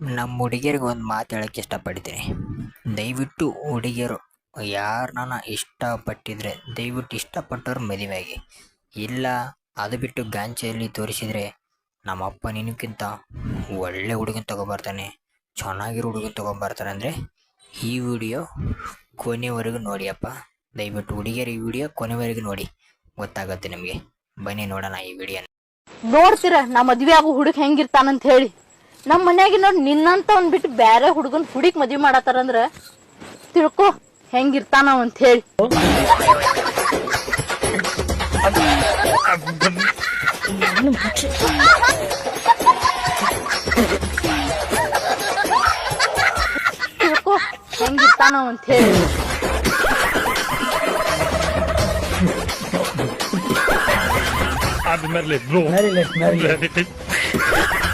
ನಮ್ಮ ಹುಡುಗಿಯರಿಗೆ ಒಂದು ಮಾತು ಹೇಳೋಕ್ಕೆ ಇಷ್ಟಪಡ್ತೀನಿ. ದಯವಿಟ್ಟು ಹುಡುಗಿಯರು ಯಾರನ್ನ ಇಷ್ಟಪಟ್ಟಿದ್ರೆ ದಯವಿಟ್ಟು ಇಷ್ಟಪಟ್ಟವ್ರು ಮದುವೆಯಾಗಿ. ಇಲ್ಲ, ಅದು ಬಿಟ್ಟು ಗಾಂಚೆಯಲ್ಲಿ ತೋರಿಸಿದರೆ ನಮ್ಮ ಅಪ್ಪ ನಿನಕ್ಕಿಂತ ಒಳ್ಳೆ ಹುಡುಗನ ತಗೊಬರ್ತಾನೆ, ಚೆನ್ನಾಗಿರೋ ಹುಡುಗನ ತಗೊಂಬರ್ತಾನೆ ಅಂದರೆ ಈ ವಿಡಿಯೋ ಕೊನೆವರೆಗೂ ನೋಡಿಯಪ್ಪ. ದಯವಿಟ್ಟು ಹುಡುಗಿಯರು ಈ ವಿಡಿಯೋ ಕೊನೆವರೆಗೂ ನೋಡಿ. ಗೊತ್ತಾಗುತ್ತೆ ನಿಮಗೆ. ಬನ್ನಿ ನೋಡೋಣ ಈ ವಿಡಿಯೋ ನೋಡ್ತೀರ, ನಾ ಮದುವೆ ಆಗೋ ಹುಡುಗ ಹೆಂಗಿರ್ತಾನಂತ ಹೇಳಿ. ನಮ್ಮ ಮನ್ಯಾಗ ನೋಡಿ ನಿನ್ನಂತ ಒಂದ್ ಬಿಟ್ಟು ಬ್ಯಾರೆ ಹುಡುಗನ್ ಹುಡಿಕ್ ಮದ್ವಿ ಮಾಡತ್ತಾರಂದ್ರ ತಿಳ್ಕೊ ಹೆಂಗಿರ್ತಾನ ಅಂತ ಹೇಳಿ ತಿಳ್ಕೊ ಹೆಂಗಿರ್ತಾನ ಅಂತ ಹೇಳಿ been bro bro. Let's marry.